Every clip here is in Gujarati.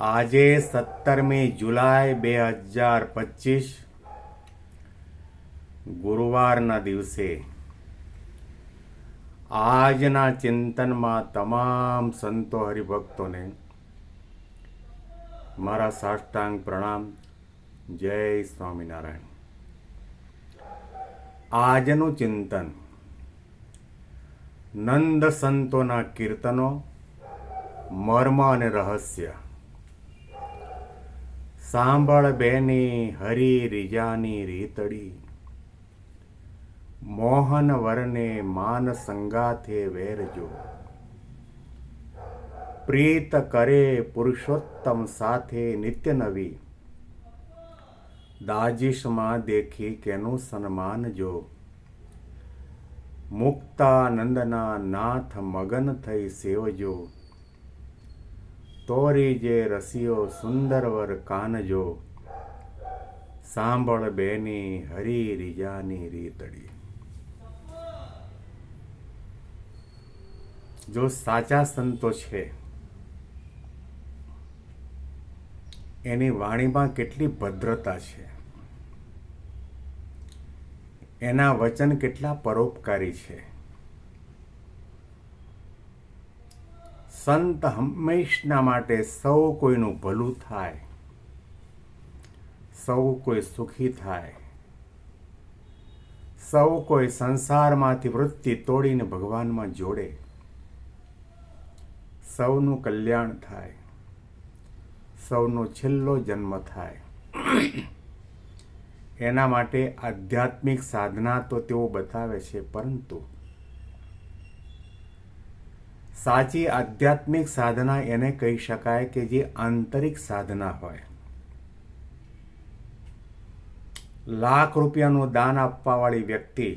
આજે સત્તરમી જુલાઈ બે હજાર પચીસ, ગુરુવારના દિવસે. આજના ચિંતનમાં તમામ સંતો હરિભક્તોને મારા સાષ્ટાંગ પ્રણામ. જય સ્વામિનારાયણ. આજનું ચિંતન નંદ સંતોના કીર્તનો, મર્મ અને રહસ્ય. સાંભળ બેની હરી રીજાની રીતડી. મોહન વરને માન સંગાથે વેરજો. પ્રીત કરે પુરુષોત્તમ સાથે નિત્ય નવી. દાજીશમાં દેખી કેનું સન્માન જો. મુક્તાનંદના નાથ મગન થઈ સેવજો. તોરી જે રસિયો સુંદરવર કાનજો, સાંભળ બેની હરી રીજાની રીતડી. જો સાચા સંતો છે, એની વાણીમાં કેટલી ભદ્રતા છે. એના વચન કેટલા પરોપકારી છે. સંત હંમેશના માટે સૌ કોઈનું ભલું થાય, સૌ કોઈ સુખી થાય, સૌ કોઈ સંસારમાંથી વૃત્તિ તોડીને ભગવાનમાં જોડે, સૌનું કલ્યાણ થાય, સૌનો છેલ્લો જન્મ થાય. એના માટે આધ્યાત્મિક સાધના તો તેઓ બતાવે છે, પરંતુ સાચી આધ્યાત્મિક સાધના એને કહી શકાય કે જે આંતરિક સાધના હોય. લાખ રૂપિયાનું દાન આપવાવાળી વ્યક્તિ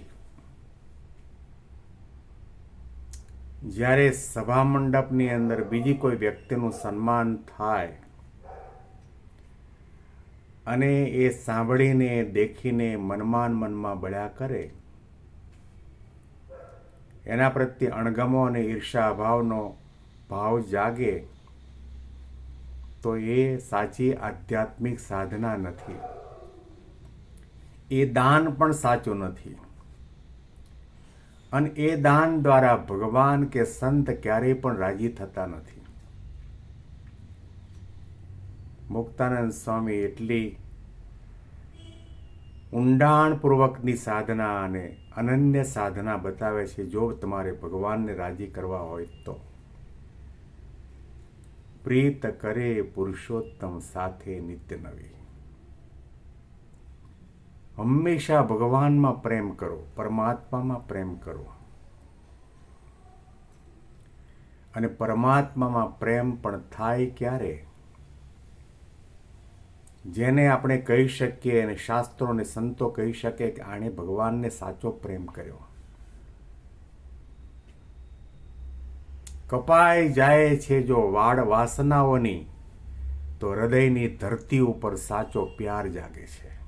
જ્યારે સભા મંડપની અંદર બીજી કોઈ વ્યક્તિનું સન્માન થાય અને એ સાંભળીને, દેખીને મનમાં મનમાં બળ્યા કરે એના પ્રત્યે અણગમો અને ઈર્ષા અભાવનો ભાવ જાગે તો એ સાચી આધ્યાત્મિક સાધના નથી. એ દાન પણ સાચું નથી. અને એ દાન દ્વારા ભગવાન કે સંત ક્યારેય પણ રાજી થતા નથી. મુક્તાનંદ સ્વામી એટલી ઊંડાણપૂર્વકની સાધના અને અનન્ય સાધના બતાવે છે, જો તમારે ભગવાનને રાજી કરવા હોય તો. પ્રીત કરે પુરુષોત્તમ સાથે નિત્ય નવી. હંમેશા ભગવાનમાં પ્રેમ કરો, પરમાત્મામાં પ્રેમ કરો. અને પરમાત્મામાં પ્રેમ પણ થાય ક્યારે? જેને આપણે કહી શકીએ અને શાસ્ત્રો અને સંતો કહી શકે કે આણે ભગવાનને સાચો પ્રેમ કર્યો. કપાઈ જાય છે જો વાડ વાસનાઓની, તો હૃદયની ધરતી ઉપર સાચો પ્યાર જાગે છે.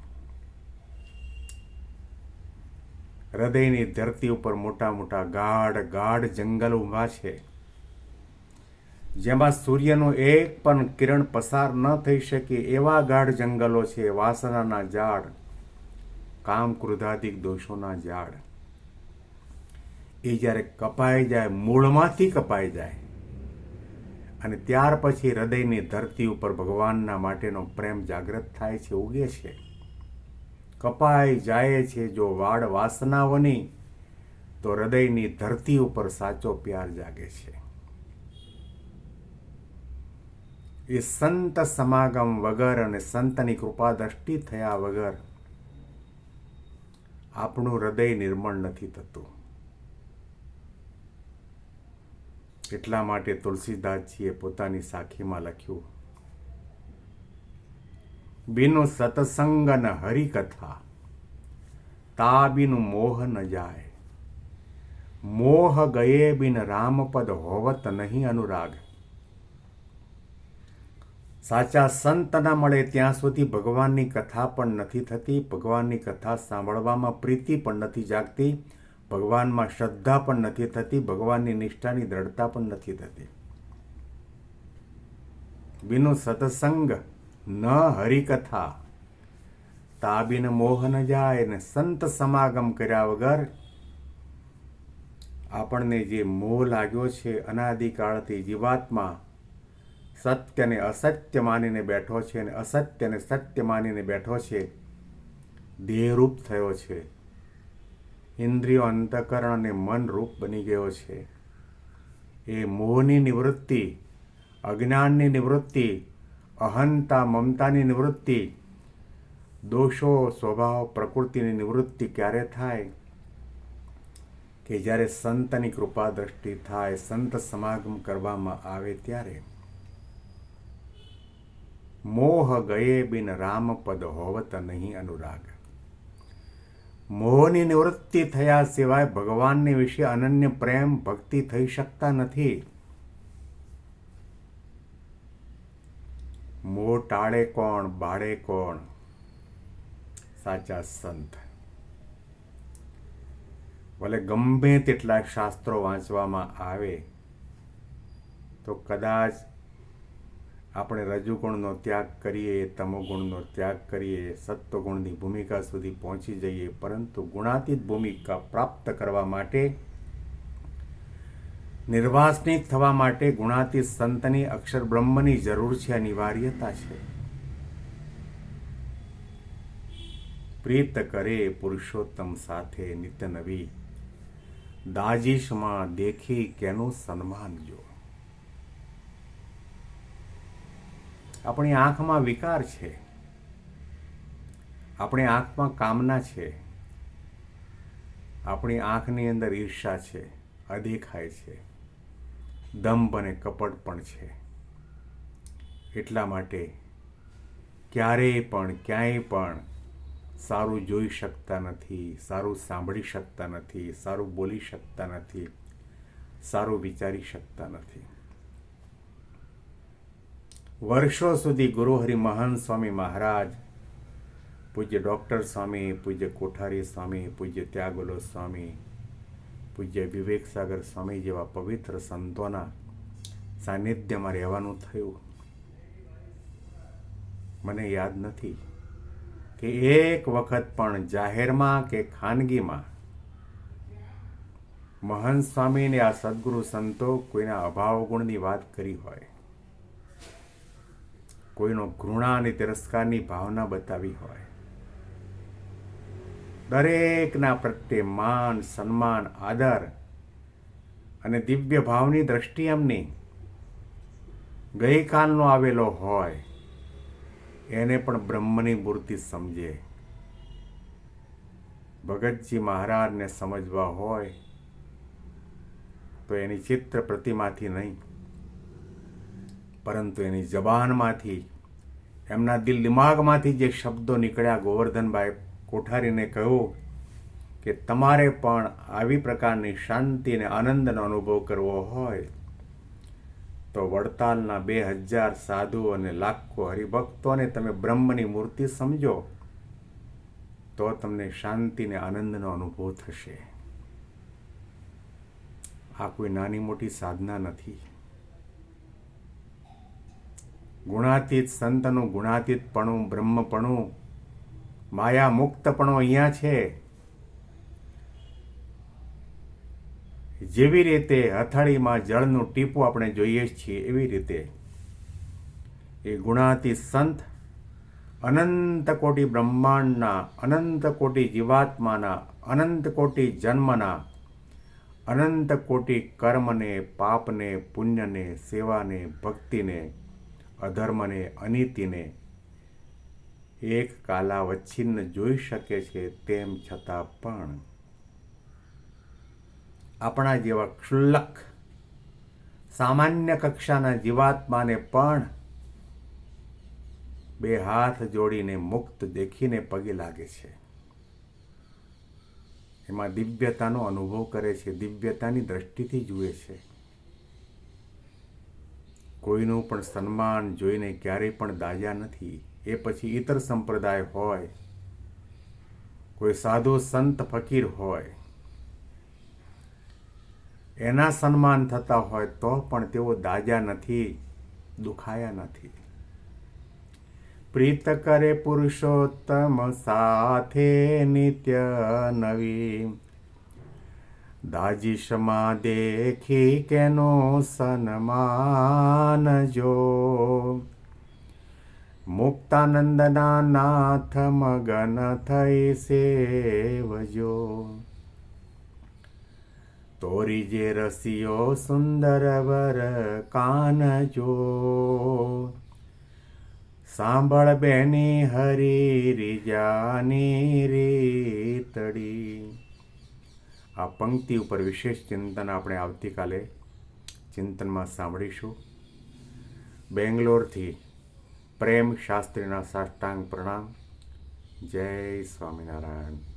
હૃદયની ધરતી ઉપર મોટા મોટા ગાઢ ગાઢ જંગલ ઊભા છે. જેમાં સૂર્યનો એક પણ કિરણ પસાર ન થઈ શકે એવા ગાઢ જંગલો છે વાસનાના ઝાડ, કામ ક્રોધાધિક દોષોના ઝાડ. એ જ્યારે કપાઈ જાય, મૂળમાંથી કપાઈ જાય, અને ત્યાર પછી હૃદયની ધરતી ઉપર ભગવાનના માટેનો પ્રેમ જાગૃત થાય છે, ઉગે છે. કપાઈ જાય છે જો વાડ વાસનાઓની, તો હૃદયની ધરતી ઉપર સાચો પ્યાર જાગે છે. એ સંત સમાગમ વગર અને સંતની કૃપા દ્રષ્ટિ થયા વગર આપણું હૃદય નિર્મળ નથી થતું. એટલા માટે તુલસીદાસજીએ પોતાની સાખીમાં લખ્યું, બિનુ સત્સંગ ન હરિકથા તા બિનુ મોહ ન જાય. મોહ ગયે બિન રામપદ હોવત નહીં અનુરાગ. સાચા સંત ના મળે ત્યાં સુધી ભગવાનની કથા પણ નથી થતી, ભગવાનની કથા સાંભળવામાં પ્રીતિ પણ નથી જાગતી, ભગવાનમાં શ્રદ્ધા પણ નથી થતી, ભગવાનની નિષ્ઠાની દ્રઢતા પણ નથી થતી. બિનુ સત્સંગ ન હરિકથા. તાબીને મોહ ન જાય ને સંત સમાગમ કર્યા વગર આપણને જે મોહ લાગ્યો છે અનાદિકાળથી જીવાત્મા સત્યને અસત્ય માનીને બેઠો છે અને અસત્યને સત્ય માનીને બેઠો છે, દેહરૂપ થયો છે. ઇન્દ્રિયો અંતકરણ અને મન રૂપ બની ગયો છે. એ મોહની નિવૃત્તિ, અજ્ઞાનની નિવૃત્તિ, અહંતા મમતાની નિવૃત્તિ, દોષો, સ્વભાવ, પ્રકૃતિની નિવૃત્તિ ક્યારે થાય? કે જ્યારે સંતની કૃપા દ્રષ્ટિ થાય, સંત સમાગમ કરવામાં આવે ત્યારે? મોહ ગયે બિન રામ પદ હોવત નહીં અનુરાગ મોહની નિવૃત્તિ થયા સિવાય ભગવાનને વિશે અનન્ય પ્રેમ ભક્તિ થઈ શકતા નથી મોહ ટાળે કોણ બાળે કોણ સાચા સંત ભલે ગમે તેટલા શાસ્ત્રો વાંચવામાં આવે તો કદાચ આપણે રજુગુણનો ત્યાગ કરીએ, તમોગુણનો ત્યાગ કરીએ, સત્વગુણની ભૂમિકા સુધી પહોંચી જઈએ, પરંતુ ગુણાતીત ભૂમિકા પ્રાપ્ત કરવા માટે નિર્વાસનિક થવા માટે ગુણાતીત સંતની, અક્ષર બ્રહ્મની જરૂર છે, અનિવાર્યતા છે. પ્રીત કરે પુરુષોત્તમ સાથે નિત્ય નવી દાજીશમાં દેખી કેનું સન્માન જો? આપણી આંખમાં વિકાર છે. આપણી આંખમાં કામના છે. આપણી આંખની અંદર ઈર્ષા છે. અદેખાય છે. દંભ અને કપટ પણ છે. એટલા માટે ક્યારેય પણ, ક્યાંય પણ સારું જોઈ શકતા નથી, સારું સાંભળી શકતા નથી, સારું બોલી શકતા નથી, સારું વિચારી શકતા નથી. વર્ષો સુધી ગુરુહરિ મહાન સ્વામી મહારાજ, પૂજ્ય ડૉક્ટર સ્વામી, પૂજ્ય કોઠારી સ્વામી, પૂજ્ય ત્યાગોલો સ્વામી, પૂજ્ય વિવેક સાગર સ્વામી જેવા પવિત્ર સંતોના સાનિધ્યમાં રહેવાનું થયું. મને યાદ નથી કે એક વખત પણ જાહેરમાં કે ખાનગીમાં મહંત સ્વામીને આ સદગુરુ સંતો કોઈના અભાવ ગુણની વાત કરી હોય. કોઈનો ઘૃણા અને તિરસ્કારની ભાવના બતાવી હોય. દરેકના પ્રત્યે માન, સન્માન, આદર અને દિવ્ય ભાવની દ્રષ્ટિ એમની ગઈકાલનો આવેલો હોય, એને પણ બ્રહ્મની મૂર્તિ સમજે. ભગતજી મહારાજને સમજવા હોય તો એની ચિત્ર પ્રતિમાથી નહીં. પરંતુ એની જબાનમાંથી, એમના દિલ દિમાગમાંથી જે શબ્દો નીકળ્યા, ગોવર્ધનભાઈ કોઠારીને કહ્યું કે તમારે પણ આવી પ્રકારની શાંતિ અને આનંદનો અનુભવ કરવો હોય તો વડતાલના બે હજાર સાધુ અને લાખો હરિભક્તોને તમે બ્રહ્મની મૂર્તિ સમજો, તો તમને શાંતિ ને આનંદનો અનુભવ થશે. આ કોઈ નાની મોટી સાધના નથી. ગુણાતીત સંતનું ગુણાતીતપણું બ્રહ્મપણું માયા મુક્તપણું અહીંયા છે. જેવી રીતે હથાળીમાં જળનું ટીપું આપણે જોઈએ છીએ, એવી રીતે એ ગુણાતીત સંત અનંત કોટી બ્રહ્માંડના, અનંત કોટી જીવાત્માના, અનંત કોટી જન્મના, અનંત કોટી કર્મને, પાપને, પુણ્યને, સેવાને, ભક્તિને અધર્મને, અનીતિને એક કાલાવચ્છિન્ન જોઈ શકે છે તેમ છતાં પણ આપણા જેવા ક્ષુલ્લક સામાન્ય કક્ષાના જીવાત્માને પણ બે હાથ જોડીને મુક્ત દેખીને પગે લાગે છે. એમાં દિવ્યતાનો અનુભવ કરે છે, દિવ્યતાની દ્રષ્ટિથી જુએ છે. કોઈનું પણ સન્માન જોઈને ક્યારેય પણ દાજા નથી, એ પછી ઇતર સંપ્રદાય હોય, કોઈ સાધુ સંત ફકીર હોય, એના સન્માન થતા હોય તો પણ તેઓ દાજા નથી, દુખાયા નથી. પ્રીત કરે પુરુષોત્તમ સાથે નિત્ય નવી દાજીશમાં દેખી કેનો સન્માન જો મુક્તાનંદના નાથ મગન થઈ સેવજો. તોરી જે રસિયો સુંદર વર કાનજો. સાંભળ બેની હરી રીજાની રીતડી. આ પંક્તિ ઉપર વિશેષ ચિંતન આપણે આવતીકાલે ચિંતનમાં સાંભળીશું. બેંગ્લોરથી પ્રેમ શાસ્ત્રીના સાષ્ટાંગ પ્રણામ. જય સ્વામિનારાયણ.